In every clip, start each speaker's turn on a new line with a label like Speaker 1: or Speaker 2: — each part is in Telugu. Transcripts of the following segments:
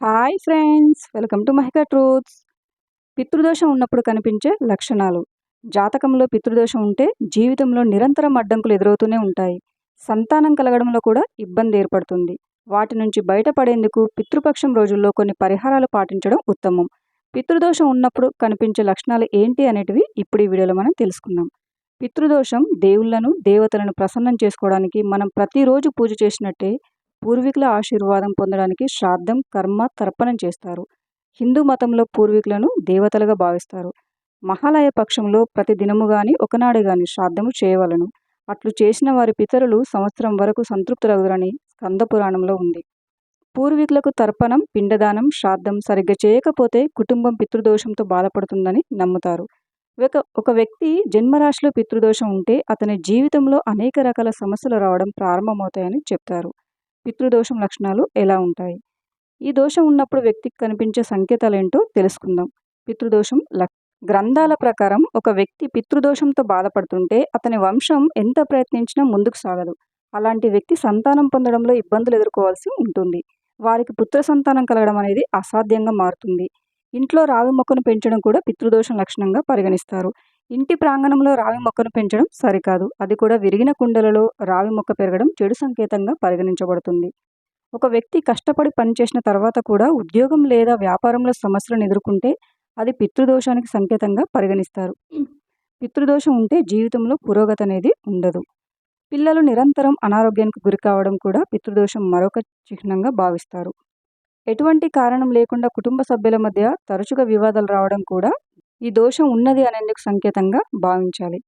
Speaker 1: Hi friends welcome to Mahika truths. పితృదోషం ఉన్నప్పుడు కనిపించే లక్షణాలు. జాతకంలో పితృదోషం ఉంటే జీవితంలో నిరంతరం అడ్డంకులు ఎదురవుతూనే ఉంటాయి. సంతానం కలగడంలో కూడా ఇబ్బంది ఏర్పడుతుంది. వాటి నుంచి బయటపడేందుకు పితృపక్షం రోజుల్లో కొన్ని పరిహారాలు పాటించడం ఉత్తమం. పితృదోషం ఉన్నప్పుడు కనిపించే లక్షణాలు ఏంటి అనేటివి ఇప్పుడు ఈ వీడియోలో మనం తెలుసుకుందాం. పితృదోషం దేవుళ్ళను దేవతలను ప్రసన్నం చేసుకోవడానికి మనం ప్రతిరోజు పూజ చేసినట్టే పూర్వీకుల ఆశీర్వాదం పొందడానికి శ్రాద్ధం కర్మ తర్పణం చేస్తారు. హిందూ మతంలో పూర్వీకులను దేవతలుగా భావిస్తారు. మహాలయ పక్షంలో ప్రతి దినము గాని ఒకనాడు గాని శ్రాద్ధము చేయవలను. అట్లు చేసిన వారి పితరులు సంవత్సరం వరకు సంతృప్తులగురని స్కంద పురాణంలో ఉంది. పూర్వీకులకు తర్పణం పిండదానం శ్రాద్ధం సరిగ్గా చేయకపోతే కుటుంబం పితృదోషంతో బాధపడుతుందని నమ్ముతారు. ఒక ఒక వ్యక్తి జన్మరాశిలో పితృదోషం ఉంటే అతని జీవితంలో అనేక రకాల సమస్యలు రావడం ప్రారంభమవుతాయని చెప్తారు. పితృదోషం లక్షణాలు ఎలా ఉంటాయి? ఈ దోషం ఉన్నప్పుడు వ్యక్తికి కనిపించే సంకేతాలు ఏంటో తెలుసుకుందాం. పితృదోషం లక్ గ్రంథాల ప్రకారం ఒక వ్యక్తి పితృదోషంతో బాధపడుతుంటే అతని వంశం ఎంత ప్రయత్నించినా ముందుకు సాగదు. అలాంటి వ్యక్తి సంతానం పొందడంలో ఇబ్బందులు ఎదుర్కోవాల్సి ఉంటుంది. వారికి పుత్ర సంతానం కలగడం అనేది అసాధ్యంగా మారుతుంది. ఇంట్లో రావి మొక్కను పెంచడం కూడా పితృదోషం లక్షణంగా పరిగణిస్తారు. ఇంటి ప్రాంగణంలో రావి మొక్కను పెంచడం సరికాదు. అది కూడా విరిగిన కుండలలో రావి మొక్క పెరగడం చెడు సంకేతంగా పరిగణించబడుతుంది. ఒక వ్యక్తి కష్టపడి పనిచేసిన తర్వాత కూడా ఉద్యోగం లేదా వ్యాపారంలో సమస్యలను ఎదుర్కొంటే అది పితృదోషానికి సంకేతంగా పరిగణిస్తారు. పితృదోషం ఉంటే జీవితంలో పురోగతి అనేది ఉండదు. పిల్లలు నిరంతరం అనారోగ్యానికి గురి కావడం కూడా పితృదోషం మరొక చిహ్నంగా భావిస్తారు. ఎటువంటి కారణం లేకుండా కుటుంబ సభ్యుల మధ్య తరచుగా వివాదాలు రావడం కూడా ఈ దోషం ఉన్నది అనేందుకు సంకేతంగా భావించాలి?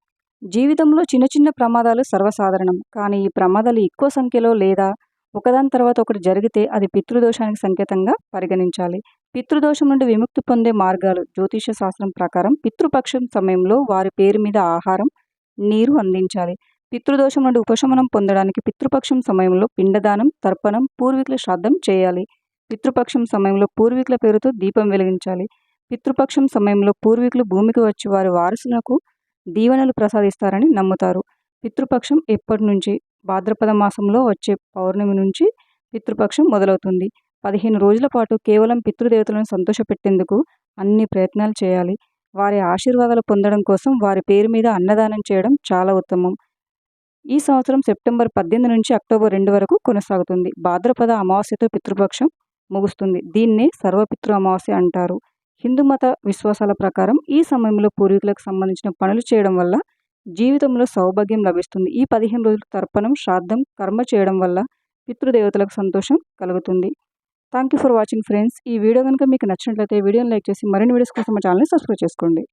Speaker 1: జీవితంలో చిన్న చిన్న ప్రమాదాలు సర్వసాధారణం. కానీ ఈ ప్రమాదాలు ఎక్కువ సంఖ్యలో లేదా ఒకదాని తర్వాత ఒకటి జరిగితే అది పితృదోషానికి సంకేతంగా పరిగణించాలి. పితృదోషం నుండి విముక్తి పొందే మార్గాలు జ్యోతిష శాస్త్రం ప్రకారం పితృపక్షం సమయంలో వారి పేరు మీద ఆహారం నీరు అందించాలి. పితృదోషం నుండి ఉపశమనం పొందడానికి పితృపక్షం సమయంలో పిండదానం తర్పణం పూర్వీకుల శ్రాద్ధం చేయాలి. పితృపక్షం సమయంలో పూర్వీకుల పేరుతో దీపం వెలిగించాలి. పితృపక్షం సమయంలో పూర్వీకులు భూమికి వచ్చి వారి వారసులకు దీవెనలు ప్రసాదిస్తారని నమ్ముతారు. పితృపక్షం ఎప్పటి నుంచి? భాద్రపద మాసంలో వచ్చే పౌర్ణమి నుంచి పితృపక్షం మొదలవుతుంది. పదిహేను రోజుల పాటు కేవలం పితృదేవతలను సంతోషపెట్టేందుకు అన్ని ప్రయత్నాలు చేయాలి. వారి ఆశీర్వాదాలు పొందడం కోసం వారి పేరు మీద అన్నదానం చేయడం చాలా ఉత్తమం. ఈ సంవత్సరం సెప్టెంబర్ పద్దెనిమిది నుంచి అక్టోబర్ రెండు వరకు కొనసాగుతుంది. భాద్రపద అమావాస్యతో పితృపక్షం ముగుస్తుంది. దీన్నే సర్వపితృ అమావాస్య అంటారు. హిందూ మత విశ్వాసాల ప్రకారం ఈ సమయంలో పూర్వీకులకు సంబంధించిన పనులు చేయడం వల్ల జీవితంలో సౌభాగ్యం లభిస్తుంది. ఈ పదిహేను రోజులు తర్పణం శ్రాద్ధం కర్మ చేయడం వల్ల పితృదేవతలకు సంతోషం కలుగుతుంది. Thank you for watching friends ఈ వీడియో కనుక మీకు నచ్చినట్లయితే వీడియోని లైక్ చేసి మరిన్ని వీడియోస్ కోసం మా ఛానల్ని సబ్స్క్రైబ్ చేసుకోండి.